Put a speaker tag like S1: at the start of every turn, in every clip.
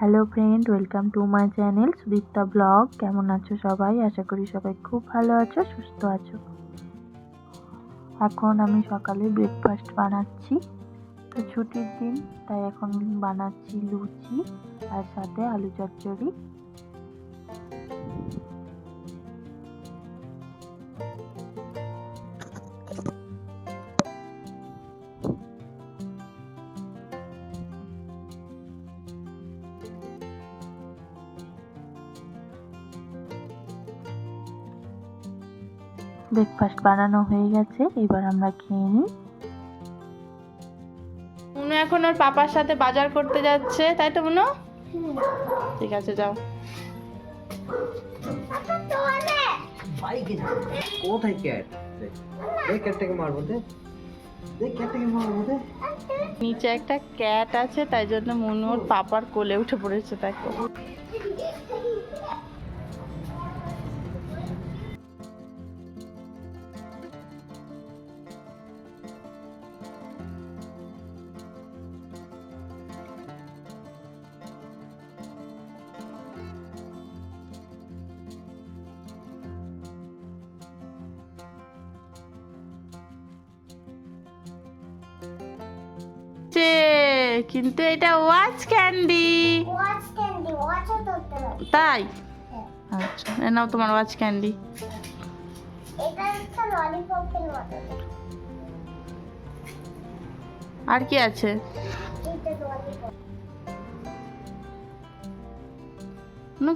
S1: Hello friend welcome to my channel Sudipta blog কেমন আছো সবাই? আশা করি সবাই খুব ভালো আছো, সুস্থ আছো। এখন আমি সকালে ব্রেকফাস্ট বানাচ্ছি। তো ছুটির দিন, তাই এখন বানাচ্ছি লুচি আর সাথে আলু চচ্চড়ি। ব্রেকফাস্ট বানানো হয়ে গেছে এবার আমরা খেয়ে নিই।
S2: মুনু এখন ওর পাপার সাথে বাজার করতে যাচ্ছে তাই তো মুনু? ঠিক আছে যাও।
S3: কোথায় ক্যাট দেখ দেখ ক্যাটটাকে মারবো দেখ। ক্যাটটাকে মারবো দে
S2: নিচে একটা ক্যাট আছে তাই জন্য মুনু ওর পাপার কোলে উঠে পড়েছে দেখো। কিন্তু এটা ওয়াচ ক্যান্ডি তাই? আচ্ছা এ নাও তোমার ওয়াচ ক্যান্ডি আর কি আছে?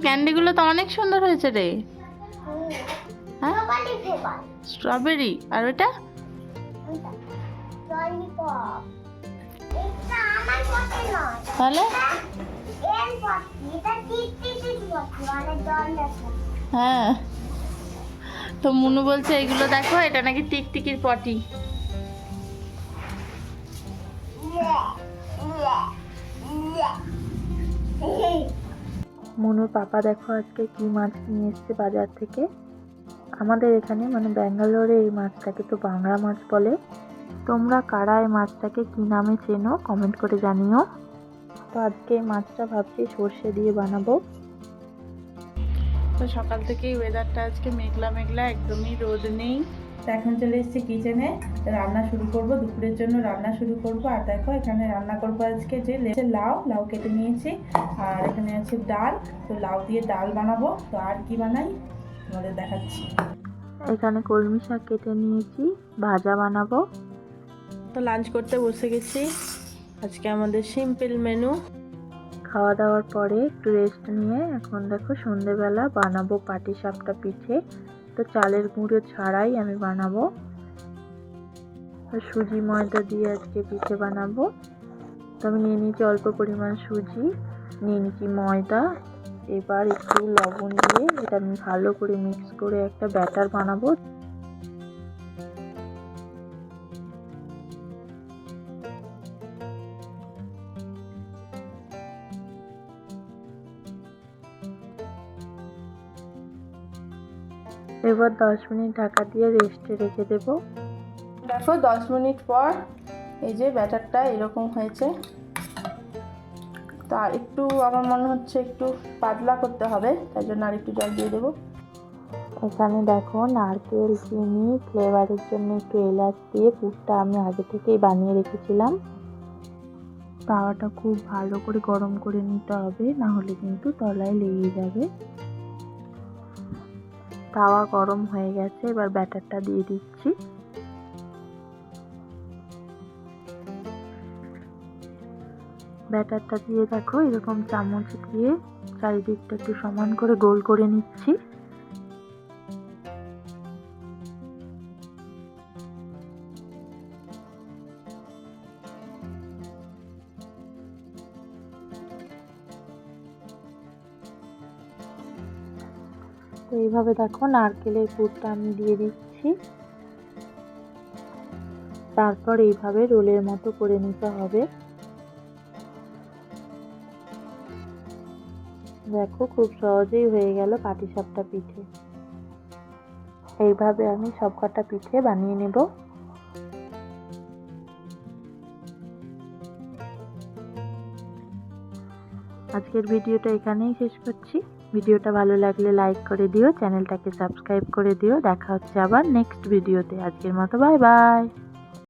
S2: ক্যান্ডিগুলো তো অনেক সুন্দর হয়েছে রে। হ্যাঁ? স্ট্রবেরি আর ওটা?
S4: ললিপপ
S2: তাহলে? হ্যাঁ। তো মুনু বলছে, এগুলো দেখো, এটা নাকি টিকটিকির পটি।
S1: মনুর পাপা দেখো আজকে কি মাছ নিয়ে এসছে বাজার থেকে। আমাদের এখানে মানে ব্যাঙ্গালোরে এই মাছটাকে তো বাংলা মাছ বলে। তোমরা কারা এই মাছটাকে কি নামে চেনো কমেন্ট করে জানিও। তো আজকে মাছটা ভাবছি সর্ষে দিয়ে বানাবো।
S2: তো সকাল থেকেই ওয়েদারটা আজকে মেঘলা মেঘলা একদমই রোদ নেই। তো এখন চলে এসেছি কিচেনে রান্না শুরু করব দুপুরের জন্য রান্না শুরু করব। আর দেখো এখানে রান্না করব আজকে যে লাউ লাউ কেটে নিয়েছি। আর এখানে আছে ডাল তো লাউ দিয়ে ডাল বানাবো। তো আর কি বানাই? তোমাদের দেখাচ্ছি।
S1: এখানে কলমি শাক কেটে নিয়েছি ভাজা বানাবো।
S2: তো লাঞ্চ করতে বসে গেছি। আজকে আমাদের সিম্পল মেনু।
S1: খাওয়া দাওয়ার পরে একটু রেস্ট নিয়ে এখন দেখো সন্ধেবেলা বানাবো পাটি সাপটা পিঠে। তো চালের গুঁড়ো ছাড়াই আমি বানাবো। সুজি ময়দা দিয়ে আজকে পিঠে বানাবো। তো আমি নিয়ে নিয়েছি অল্প পরিমাণ সুজি, নিয়ে নিয়েছি ময়দা। এবার একটু লবণ দিয়ে এটা আমি ভালো করে মিক্স করে একটা ব্যাটার বানাবো। এবার দশ মিনিট ঢাকা দিয়ে রেস্টে রেখে দেবো।
S2: দেখো দশ মিনিট পর এই যে ব্যাটারটা এরকম হয়েছে। তা একটু আমার মনে হচ্ছে একটু পাতলা করতে হবে তাই জন্য আর একটু জল দিয়ে দেবো।
S1: এখানে দেখো নারকেল চিনি ফ্লেভারের জন্য একটু এলাচ দিয়ে পুরটা আমি আগে থেকেই বানিয়ে রেখেছিলাম। তাওয়াটা খুব ভালো করে গরম করে নিতে হবে না হলে কিন্তু তলায় লেগে যাবে। তাওয়া গরম হয়ে গেছে, এবার ব্যাটারটা দিয়ে দিচ্ছি। ব্যাটারটা দিয়ে দেখো, এরকম চামচ দিয়ে চারিদিকটা একটু সমান করে গোল করে নিচ্ছি। তো এইভাবে দেখো, নারকেলের পুরটা আমি দিয়ে দিচ্ছি। তারপর এইভাবে রোলের মতো করে নিতে হবে। দেখো, খুব সহজেই হয়ে গেল পাটিসাপটা পিঠে। এইভাবে আমি সব কটা পিঠে বানিয়ে নেব। আজকের ভিডিওটা এখানেই শেষ করছি। ভিডিওটা ভালো লাগলে লাইক করে দিও, চ্যানেলটাকে সাবস্ক্রাইব করে দিও। দেখা হচ্ছে আবার নেক্সট ভিডিওতে। আজকের মতো বাই বাই।